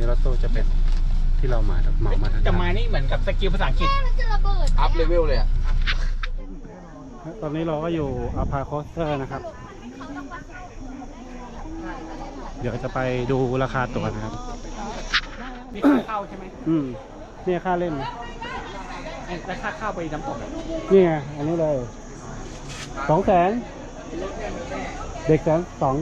ที่เรามาเหมามาทางจะมานี่เหมือนกับสกิลภาษาอังกฤษ มันจะระเบิดอัพเลเวลเลยอะ ตอนนี้เราก็อยู่อาพาโคสเตอร์นะครับ เดี๋ยวจะไปดูราคาตั๋วนะครับ นี่ค่าเข้าใช่ไหมอืมเนี่ยค่าเล่นแล้วค่าเข้าไปน้ำตกอะนี่ไงอันนี้เลยสองแสนเด็กแสนสอง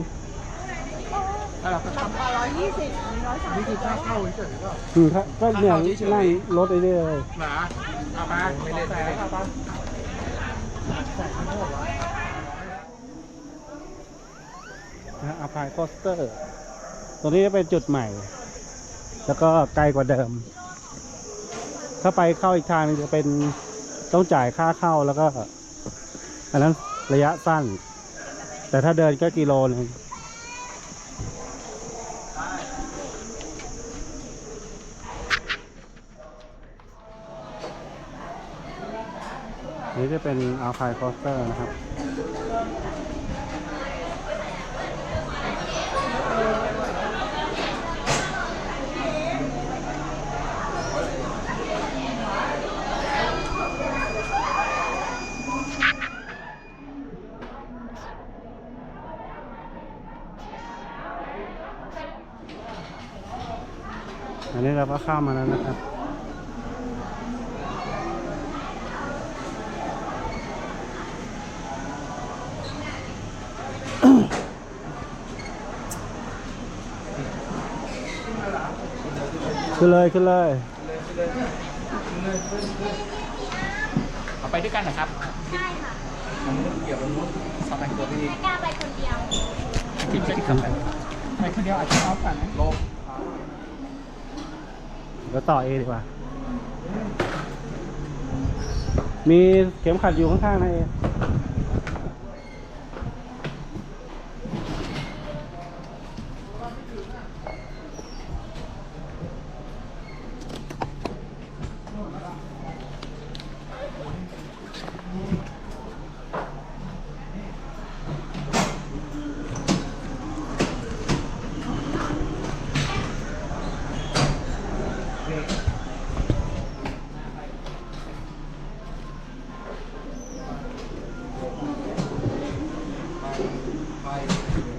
แล้วเราก็เข้าร้อยยี่สิบร้อยสามนี่คือค่าเข้าเฉยๆก็อืมครับก็เนี่ยนั่งรถไอ้นี่เลยหมาเอาไปไม่เล่นแต่เอาไปนะอาพายโคสเตอร์ ตรงนี้จะเป็นจุดใหม่ แล้วก็ไกลกว่าเดิม ถ้าไปเข้าอีกทางหนึงจะเป็นต้องจ่ายค่าเข้าแล้วก็ อันนั้นระยะสั้น แต่ถ้าเดินก็กิโลหนึง นี่จะเป็นอาพายโคสเตอร์นะครับอันนี้เราก็ข้ามาแล้วนะครับ ขึ้นเลยขึ้นเลยเอาไปด้วยกันนะครับใช่ค่ะสองไปตัวพี่ไม่กล้าไปคนเดียวกินไปที่ขับไปไปคนเดียวอาจจะเอากันนะลงเดี๋ยวต่อเองดีกว่า มีเข็มขัดอยู่ข้างๆนะเอ ห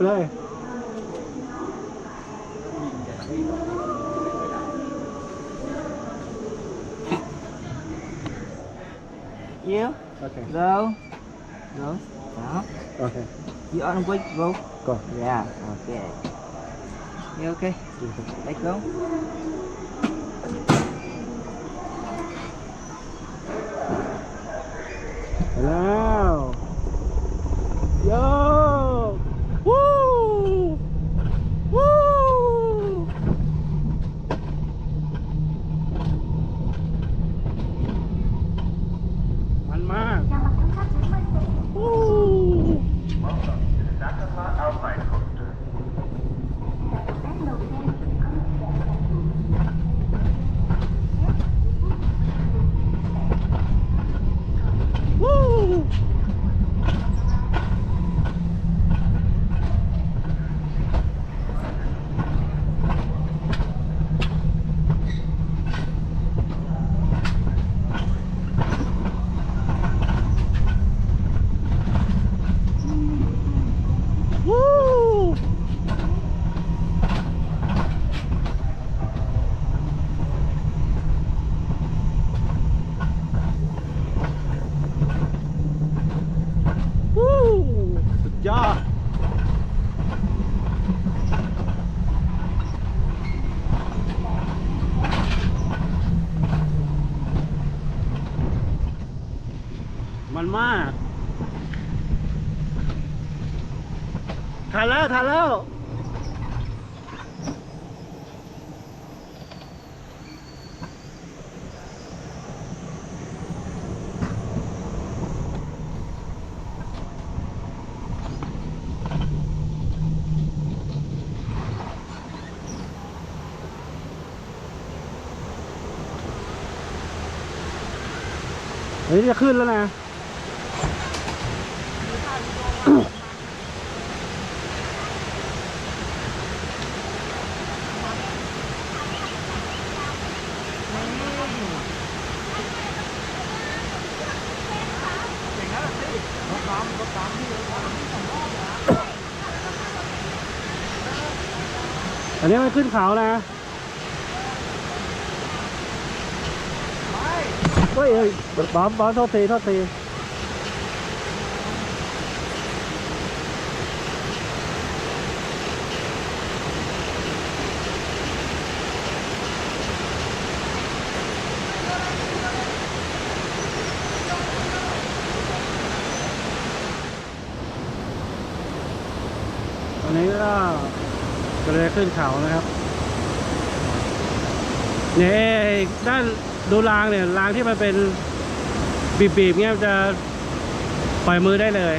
เอ้ยผลักไปเลย you โอเค go go đó โอเค you on wait go ก่อน yeah okay you okay let's go ไปแล้วโยวู้วู้มันมากวู้วู้ มันมาก ทันแล้วทันแล้จะขึ้นแล้วนะ นนี้มันขึ้นเขานะเฮ้ยเฮ้ยบอมบอมโทษทีโทษทีตอนนี้ก็กำลังจะ ขึ้นเขานะครับเนี่ยด้านดูรางเนี่ยรางที่มันเป็นบีบๆเงี้ยจะปล่อยมือได้เลย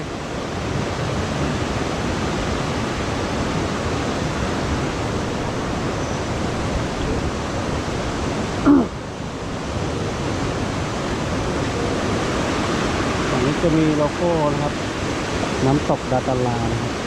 ฝั่งนี้จะมีโลโก้นะครับ น้ำตกดาตาลานะครับ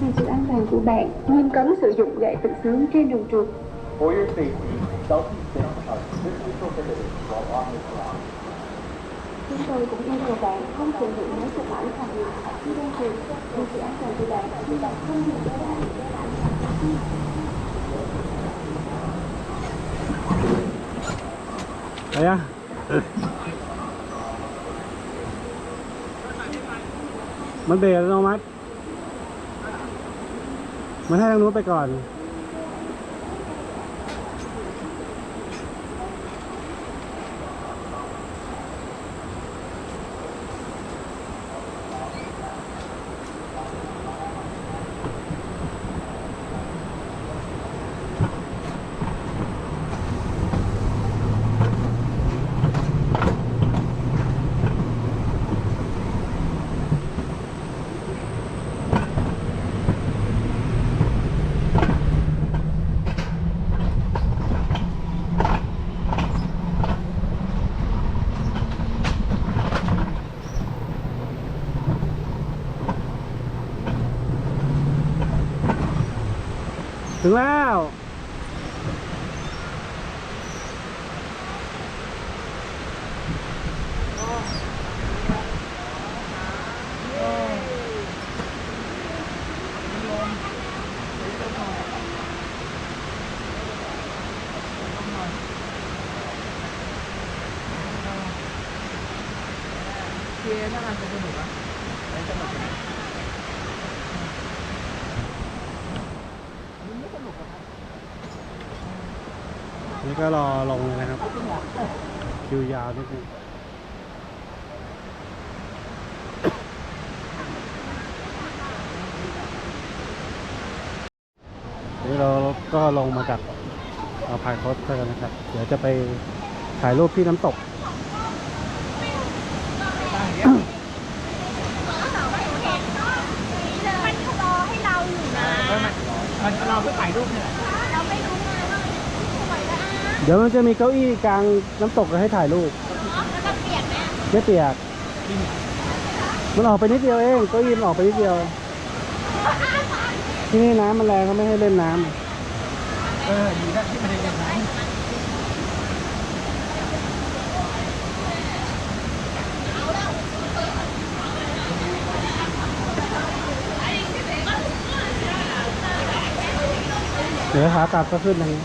Vì sự an toàn của bạn, nghiêm cấm sử dụng gậy tự sướng trên đường trượt. For your safety, self-esteem are strictly prohibited while on this route. Chúng tôi cũng yêu cầu bạn không sử dụng máy chụp ảnh hoặc điện thoại khi đang trượt. Vì sự an toàn của bạn, khi bạn không được đeo lại đeo อะไรอะมันเบรกอัตโนมัติมันให้ทางนู้นไปก่อน ถึงแล้ว เทียน่าจะสนุกอะสนุกไหม นี่ก็รอลงเลยนะครับ คิวยาวนิดนึงนี่เราก็ลงมาจากเอาพายโคสเตอร์นะครับ เดี๋ยวจะไปถ่ายรูปที่น้ำตก มันรอให้เราอยู่นะมันเราเพื่อถ่ายรูปเนี่ย เดี๋ยวมันจะมีเก้าอี้กลางน้ำตกให้ถ่ายรูปแล้วก็เปียนไหมไม่เปียก มันออกไปนิดเดียวเองเก้าอี้มันออกไปนิดเดียว ที่นี่น้ำมันแรงเขาไม่ให้เล่นน้ำเออดีแล้วที่มันได้เล่นน้ำเดี๋ยวขากลับก็ขึ้นทางนี้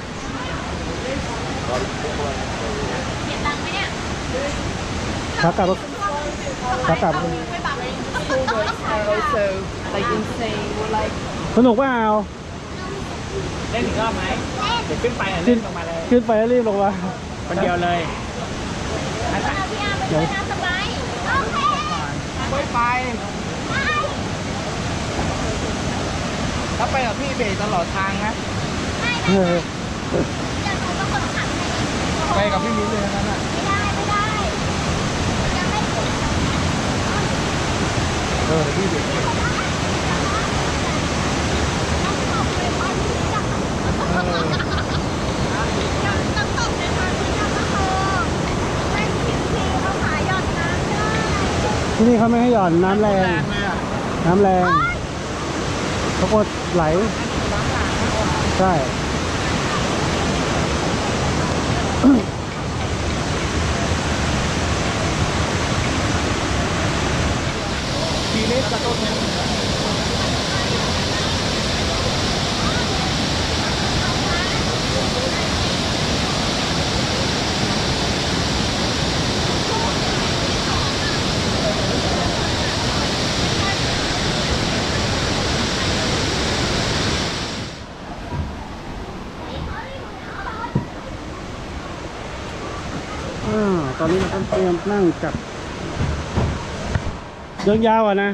เปลี่ยนตังค์ไหมเนี่ย ขากลับก็ขากลับก็ไม่บักเลย are also like insane. We're like สนุกเปล่าเล่นอีกรอบไหมเดี๋ยวขึ้นไปอะเล่นลงมาเลย ขึ้นไปแล้วรีบลงมาคนเดียวเลยอะเอาพี่อาไปด้วยนะสบายโอเคไม่ไปแล้วไปกับพี่เบสตลอดทางนะเออเดี๋ยวหนูเป็นคนขับให้ไปกับพี่มิ้นเลยนะน่ะไม่ ยหยอดน้ำได้ที่นี่เขาไม่ให้หย่อนน้ำแรง น้ำแรงเขากดไหล ใช่ ทีเล็กกระต้นเนี่ย อ่าตอนนี้เราต้องเตรียม นั่งจับเดินยาวอะนะ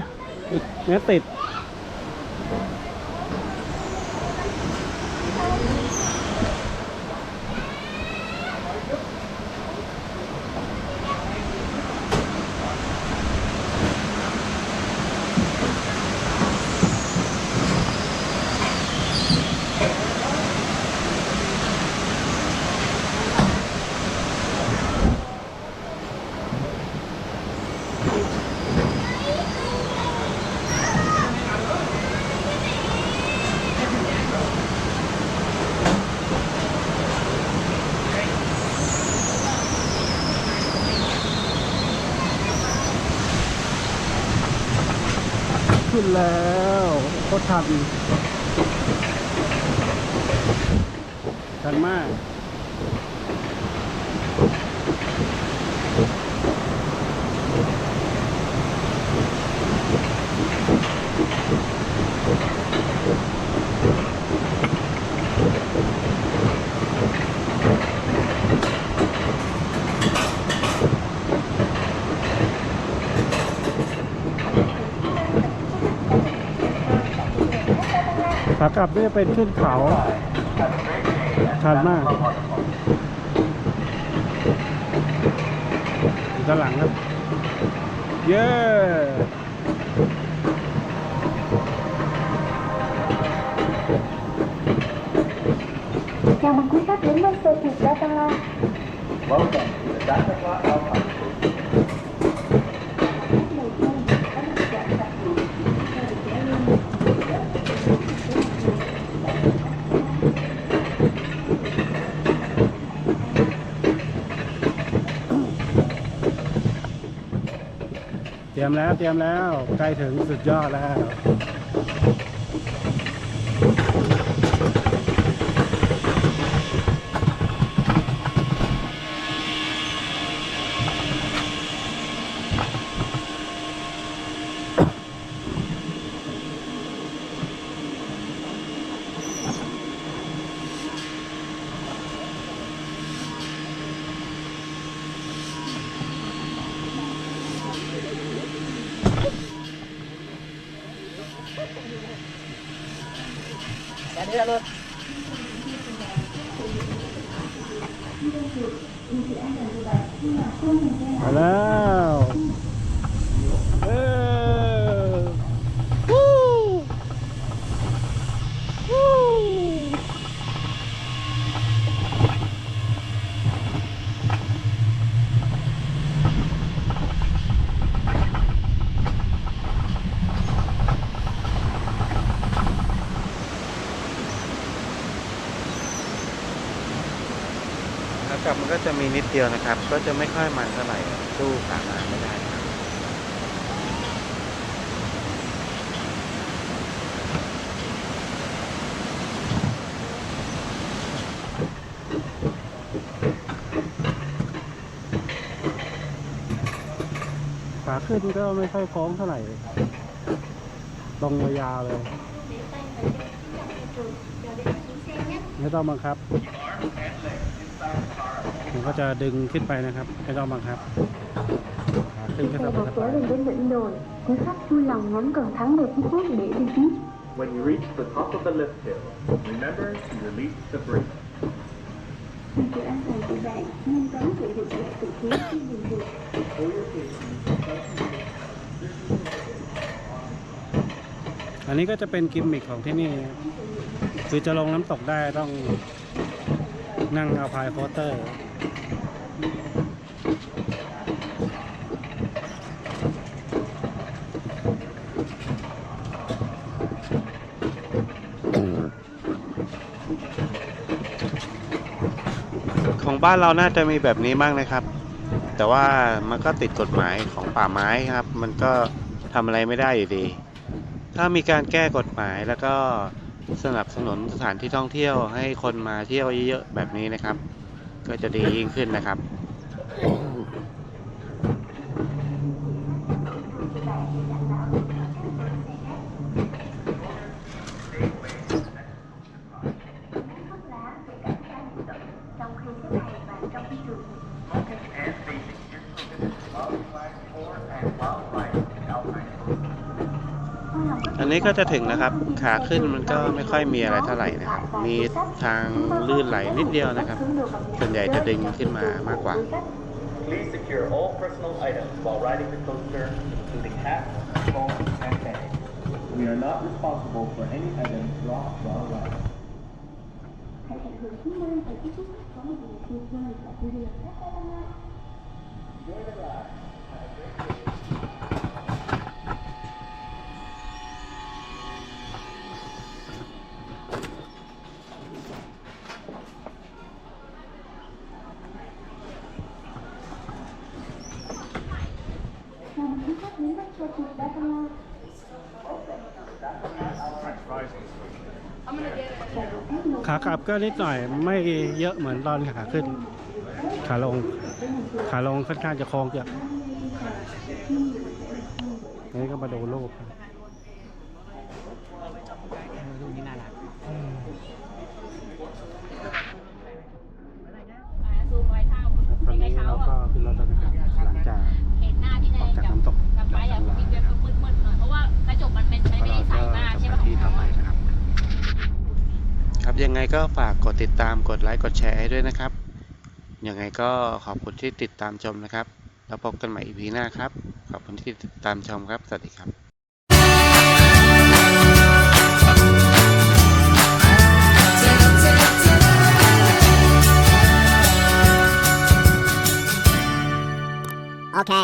เนี้ยติด ขึ้นแล้วโคตรทันทันมากากลับนี่เป็นขึ้นเขาชันมากด้านหลังครับ เย้การมังคับเล่นมันสดถูกแล้วจ้า Welcome to. รียมแล้วเตรียมแล้วใกล้ถึงสุดยอดแล้ว มาแล้วเออวู้วู้ขากลับมันก็จะมีนิ ดเดียวนะครับ ก็จะไม่ค่อยมันเท่าไหร่สู้ขามาไม่ได้ครับขาขึ้นก็ไม่ค่อยโค้งเท่าไหร่ตรงยาวๆเลย ไม่ต้องบังคับ ผมก็จะดึงขึ้นไปนะครับไม่ต้องบังคับขาขึ้นก็ Chạy สบาย một kéo lên đến đỉnh đồi, quý khách vui lòng nhấn cần thắng về phía trước để đi tiếp. When you reach the top of the lift hill, remember to release the brake. Vì sự an toàn của bạn, nhanh chóng sử dụng lực từ phía khi dừng việc. Pull your case อันนี้ก็จะเป็นกิมมิคของที่นี่นะครับคือจะลงน้ำตกได้ต้อง นั่งอาพายโคสเตอร์ของบ้านเราน่าจะมีแบบนี้บ้างนะครับ แต่ว่ามันก็ติดกฎหมายของป่าไม้ครับ มันก็ทำอะไรไม่ได้อยู่ดี ถ้ามีการแก้กฎหมายแล้วก็ สนับสนุนสถานที่ท่องเที่ยวให้คนมาเที่ยวเยอะๆแบบนี้นะครับ ก็จะดียิ่งขึ้นนะครับ นนี้ก็จะถึงนะครับ ขาขึ้นมันก็ไม่ค่อยมีอะไรเท่าไหร่นะครับ มีทางลื่นไหลนิดเดียวนะครับ ส่วนใหญ่จะดึงขึ้นมามากกว่า Please secure all personal items while riding the coaster, including hats, phones, and bags. We are not responsible for any items dropped while riding. Hãy tận hưởng chuyến bay và chúc ก็นิดหน่อยไม่เยอะเหมือนตอนขาขึ้น ขาลง ขาลงค่อนข้างจะคลองเยอะอันนี้ก็มาดูรูปครับรูปนี้น่ารัก ซูมไว้เท่า ตอนนี้เราก็ขึ้นรถแล้วนะครับ หลังจาก เห็นหน้าที่ใน ออกจาก กับ น้ำตก กับไปอะมีเวียนมืดๆหน่อยเพราะว่ากระจกมันเป็นไม่ได้ใสมากใช่ไหม ที่ต่อไปนะครับ ครับยังไง ก็ฝากกดติดตามกดไลค์กดแชร์ให้ด้วยนะครับ ยังไงก็ขอบคุณที่ติดตามชมนะครับ แล้วพบกันใหม่ EP หน้าครับ ขอบคุณที่ติดตามชมครับ สวัสดีครับ Okay.